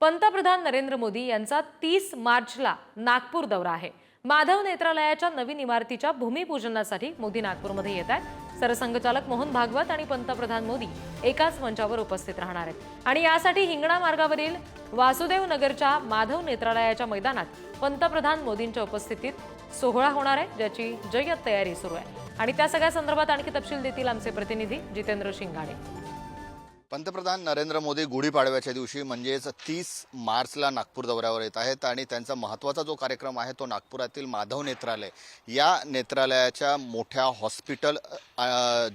पंतप्रधान नरेंद्र मोदी यांचा तीस मार्चला नागपूर दौरा आहे. माधव नेत्रालयाच्या नवीन इमारतीच्या भूमिपूजनासाठी मोदी नागपूरमध्ये येत आहेत. सरसंघचालक मोहन भागवत आणि पंतप्रधान मोदी एकाच मंचावर उपस्थित राहणार आहेत. आणि यासाठी हिंगणा मार्गावरील वासुदेव नगरच्या माधव नेत्रालयाच्या मैदानात पंतप्रधान मोदींच्या उपस्थितीत सोहळा होणार आहे ज्याची जय्यत तयारी सुरू आहे. आणि त्या सगळ्या संदर्भात आणखी तपशील देतील आमचे प्रतिनिधी जितेंद्र शिंगाडे. पंतप्रधान नरेंद्र मोदी गुढीपाडव्याच्या दिवशी म्हणजेच तीस मार्चला नागपूर दौऱ्यावर येत आहेत आणि त्यांचा महत्त्वाचा जो कार्यक्रम आहे तो नागपुरातील माधव नेत्रालय. या नेत्रालयाच्या मोठ्या हॉस्पिटल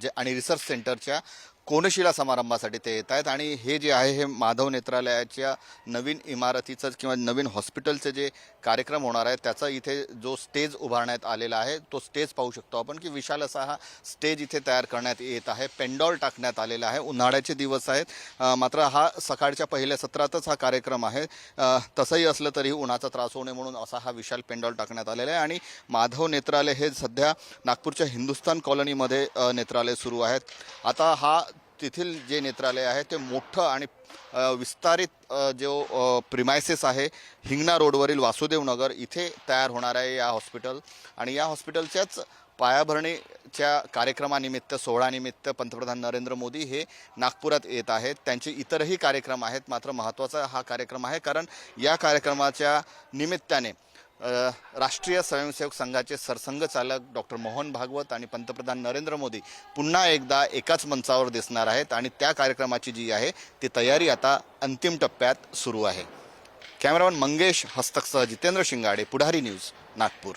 जे आणि रिसर्च सेंटरच्या कोनशिला समारंभासाठी ते येत आहेत. आणि हे जे आहे हे माधव नेत्रालयाच्या नवीन इमारतीचं किंवा नवीन हॉस्पिटलचे जे कार्यक्रम होणार आहे त्याचा इथे जो स्टेज उभारण्यात आलेला आहे तो स्टेज पाहू शकतो आपण की विशाल असा हा स्टेज इथे तयार करण्यात येत आहे. पेंडॉल टाकण्यात आलेला आहे. उन्हाळ्याचे दिवस आहेत. मात्र हा सकाळच्या पहिल्या सत्रातच हा कार्यक्रम आहे. तसंही असलं तरी उन्हाचा त्रास होऊ नये म्हणून असा हा विशाल पेंडॉल टाकण्यात आलेला आहे. आणि माधव नेत्रालय हे सध्या नागपूरच्या हिंदुस्थान कॉलनीमध्ये नेत्रालय सुरू आहेत. आता हा तेथील जे नेत्रालय आहे ते मोठं आणि विस्तारित जो प्रिमायसेस आहे हिंगणा रोडवरील वासुदेवनगर इथे तयार होणार आहे या हॉस्पिटल. आणि या हॉस्पिटलच्याच पायाभरणीच्या कार्यक्रमानिमित्त सोहळानिमित्त पंतप्रधान नरेंद्र मोदी हे नागपुरात येत आहेत. त्यांचे इतरही कार्यक्रम आहेत. मात्र महत्त्वाचा हा कार्यक्रम आहे कारण या कार्यक्रमाच्या निमित्ताने राष्ट्रीय स्वयंसेवक संघाचे सरसंघचालक डॉक्टर मोहन भागवत आणि पंतप्रधान नरेंद्र मोदी पुन्हा एकदा एकाच मंचावर दिसणार आहेत आणि त्या कार्यक्रमाची जी आहे ती तयारी आता अंतिम टप्प्यात सुरू आहे. कॅमेरामन मंगेश हस्तकसह जितेंद्र शिंगाडे पुढारी न्यूज नागपूर.